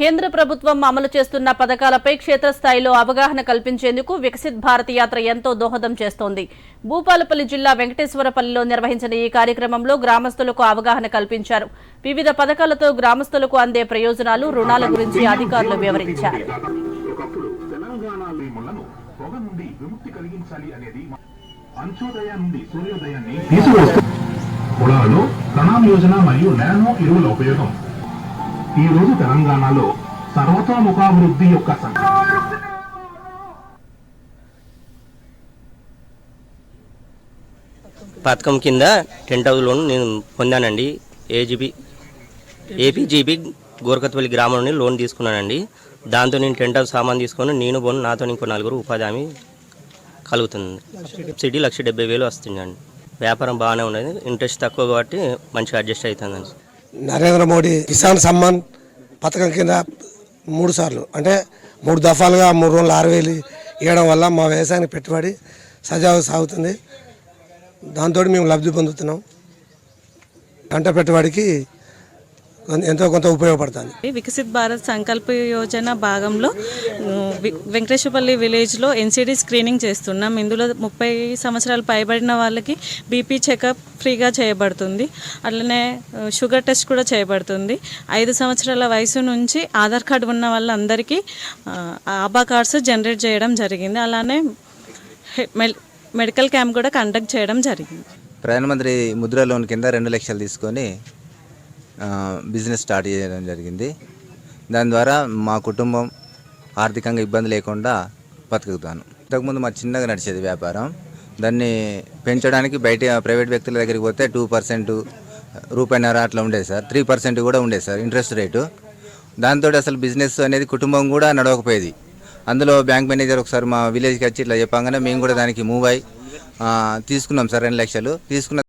కేంద్ర ప్రభుత్వం అమలు చేస్తున్న పథకాలపై క్షేత్రస్థాయిలో అవగాహన కల్పించేందుకు వికసిత్ భారత్ యాత్ర ఎంతో దోహదం చేస్తోంది. భూపాలపల్లి జిల్లా వెంకటేశ్వరపల్లిలో నిర్వహించిన ఈ కార్యక్రమంలో గ్రామస్తులకు అవగాహన కల్పించారు. వివిధ పథకాలతో గ్రామస్తులకు అందే ప్రయోజనాలు రుణాల గురించి అధికారులు వివరించారు. అంత్యోదయ నుండి సూర్యోదయాన్ని పొలాలలో ప్రణామ్ యోజన మరియు నానో ఎరువుల ఉపయోగం. ఈ రోజు తెలంగాణలో సర్వతోముఖాభివృద్ధి యొక్క పథకం కింద టెన్ థౌసండ్ లోన్ నేను పొందానండి. ఏజీబీ ఏపీజీబీ గోరకత్వల్లి గ్రామం నుండి లోన్ తీసుకున్నానండి. దాంతో నేను టెంట్ హౌస్ సామాన్ తీసుకొని నేను పోను నాతో ఇంకో నలుగురు ఉపాధి హామీ కలుగుతుంది. సబ్సిడీ లక్ష డెబ్బై వేలు వస్తుందండి. వ్యాపారం బాగానే ఉన్నది ఇంట్రెస్ట్ తక్కువ కాబట్టి మంచిగా అడ్జస్ట్ అవుతుందండి. నరేంద్ర మోడీ కిసాన్ సమ్మాన్ పథకం కింద మూడు సార్లు. అంటే మూడు దఫాలుగా మూడు రోజులు ఆరు వేలు ఇవ్వడం వల్ల మా వ్యవసాయానికి పెట్టుబడి సజావు సాగుతుంది. దాంతో మేము లబ్ధి పొందుతున్నాం. పంట పెట్టుబడికి ఎంతో కొంత ఉపయోగపడుతుంది. వికసిత్ భారత్ సంకల్ప యోజన భాగంలో వెంకటేశ్వరపల్లి విలేజ్లో ఎన్సిడి స్క్రీనింగ్ చేస్తున్నాం. ఇందులో ముప్పై సంవత్సరాలు పైబడిన వాళ్ళకి బీపీ చెకప్ ఫ్రీగా చేయబడుతుంది. అట్లనే షుగర్ టెస్ట్ కూడా చేయబడుతుంది. ఐదు సంవత్సరాల వయసు నుంచి ఆధార్ కార్డు ఉన్న వాళ్ళందరికీ ఆబా కార్డ్స్ జనరేట్ చేయడం జరిగింది. అలానే మెడికల్ క్యాంప్ కూడా కండక్ట్ చేయడం జరిగింది. ప్రధానమంత్రి ముద్ర లోన్ కింద రెండు లక్షలు తీసుకొని బిజినెస్ స్టార్ట్ చేయడం జరిగింది. దాని ద్వారా మా కుటుంబం ఆర్థికంగా ఇబ్బంది లేకుండా బతుకుతాను. ఇంతకుముందు మా చిన్నగా నడిచేది వ్యాపారం. దాన్ని పెంచడానికి బయట ప్రైవేట్ వ్యక్తుల దగ్గరికి పోతే టూ పర్సెంట్ రూపాయిన్నర అట్లా ఉండేది సార్. త్రీ పర్సెంట్ కూడా ఉండేది సార్ ఇంట్రెస్ట్ రేటు. దాంతో అసలు బిజినెస్ అనేది కుటుంబం కూడా నడవకపోయేది. అందులో బ్యాంక్ మేనేజర్ ఒకసారి మా విలేజ్కి వచ్చి ఇట్లా చెప్పగానే మేము కూడా దానికి మూవ్ అయ్యి తీసుకున్నాం సార్ రెండు లక్షలు. తీసుకున్న